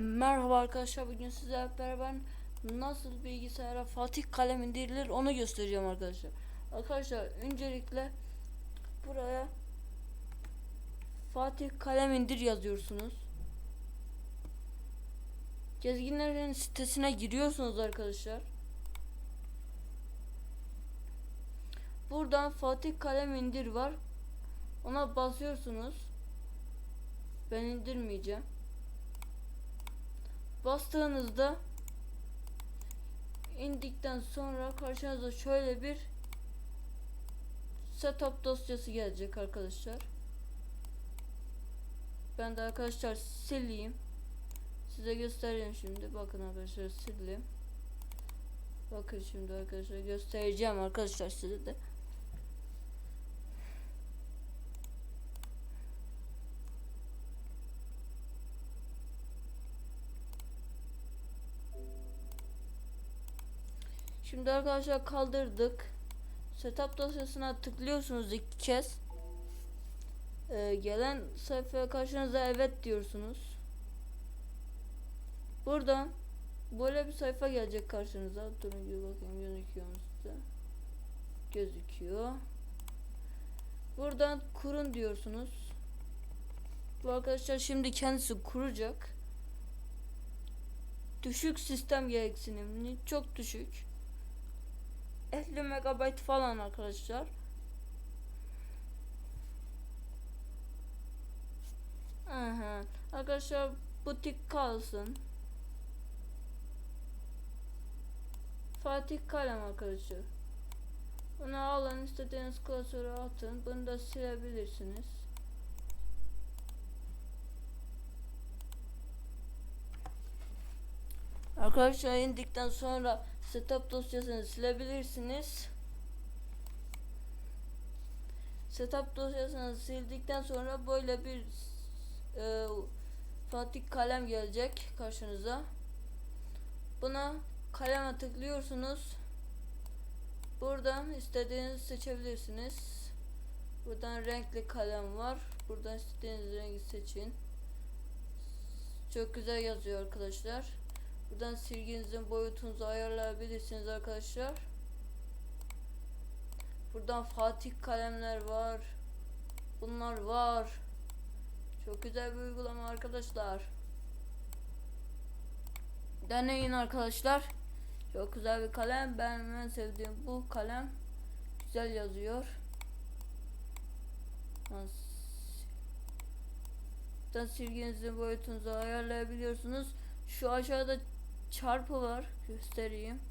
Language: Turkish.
Merhaba arkadaşlar bugün sizlerle beraber nasıl bilgisayara Fatih kalem indirilir onu göstereceğim arkadaşlar. Arkadaşlar öncelikle buraya Fatih kalem indir yazıyorsunuz. Gezginlerin sitesine giriyorsunuz arkadaşlar. Buradan Fatih kalem indir var. Ona basıyorsunuz. Ben indirmeyeceğim. Bastığınızda indikten sonra karşınıza şöyle bir setup dosyası gelecek arkadaşlar. Ben de arkadaşlar sileyim. Size göstereyim şimdi. Bakın arkadaşlar sileyim. Bakın şimdi arkadaşlar göstereceğim arkadaşlar size de. Şimdi arkadaşlar kaldırdık. Setup dosyasına tıklıyorsunuz iki kez. Ee, gelen sayfaya karşınıza evet diyorsunuz. Buradan böyle bir sayfa gelecek karşınıza. Durun bir bakayım gözüküyor mu size? Gözüküyor. Buradan kurun diyorsunuz. Bu arkadaşlar şimdi kendisi kuracak. Düşük sistem gereksinimli, çok düşük. 50 megabayt falan arkadaşlar. Aha. Arkadaşlar butik kalsın. Fatih kalem arkadaşlar. Bunu alın istediğiniz klasöre atın. Bunu da silebilirsiniz. Arkadaşlar indikten sonra setup dosyasını silebilirsiniz. Setup dosyasını sildikten sonra böyle bir e, Fatih kalem gelecek karşınıza. Buna kaleme tıklıyorsunuz. Buradan istediğinizi seçebilirsiniz. Buradan renkli kalem var. Buradan istediğiniz rengi seçin. Çok güzel yazıyor arkadaşlar. Buradan silginizin boyutunuzu ayarlayabilirsiniz arkadaşlar. Buradan Fatih kalemler var. Bunlar var. Çok güzel bir uygulama arkadaşlar. Deneyin arkadaşlar. Çok güzel bir kalem. Benim en sevdiğim bu kalem. Güzel yazıyor. Buradan silginizin boyutunuzu ayarlayabiliyorsunuz. Şu aşağıda çarpı var. Göstereyim.